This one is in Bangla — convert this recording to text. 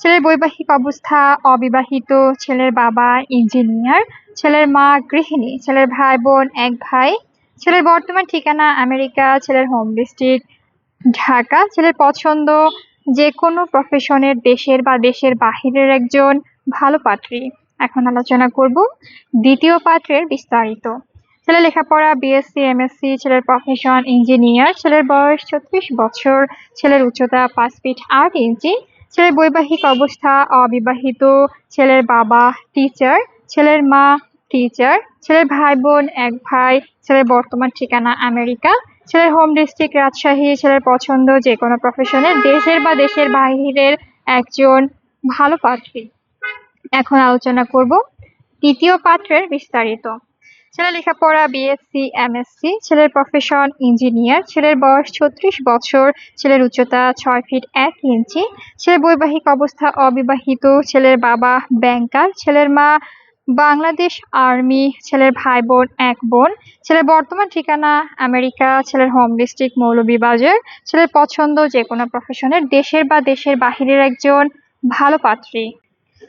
ছেলের বৈবাহিক অবস্থা অবিবাহিত, ছেলের বাবা ইঞ্জিনিয়ার, ছেলের মা গৃহিণী, ছেলের ভাই বোন এক ভাই, ছেলের বর্তমান ঠিকানা আমেরিকা, ছেলের হোম ডিস্ট্রিক্ট ঢাকা, ছেলের পছন্দ যে কোনো প্রফেশনের দেশের বা দেশের বাহিরের একজন ভালো পাত্রী। এখন আলোচনা করব দ্বিতীয় পাত্রের বিস্তারিত। ছেলে লেখাপড়া বিএসসি এমএসসি ছেলের প্রফেশন ইঞ্জিনিয়ার ছেলের বয়স ছত্রিশ বছর, ছেলের উচ্চতা পাঁচ ফিট আট ইঞ্চি ছেলের বৈবাহিক অবস্থা অবিবাহিত, ছেলের বাবা টিচার ছেলের মা টিচার ছেলের ভাই বোন এক ভাই, ছেলের বর্তমান ঠিকানা আমেরিকা, ছেলের হোম ডিস্ট্রিক্ট রাজশাহী, ছেলের পছন্দ যে কোনো প্রফেশনের দেশের বা দেশের বাহিরের একজন ভালো পাত্রী। এখন আলোচনা করব তৃতীয় পাত্রের বিস্তারিত। ছেলে লেখাপড়া বিএসসি এমএসসি ছেলের প্রফেশন ইঞ্জিনিয়ার ছেলের বয়স ছত্রিশ বছর, ছেলের উচ্চতা ছয় ফিট এক ইঞ্চি, ছেলের বৈবাহিক অবস্থা অবিবাহিত, ছেলের বাবা ব্যাংকার ছেলের মা বাংলাদেশ আর্মি ছেলের ভাই বোন এক বোন, ছেলের বর্তমান ঠিকানা আমেরিকা, ছেলের হোম ডিস্ট্রিক্ট মৌলভীবাজার, ছেলের পছন্দ যে কোনো প্রফেশনের দেশের বা দেশের বাহিরের একজন ভালো পাত্রী।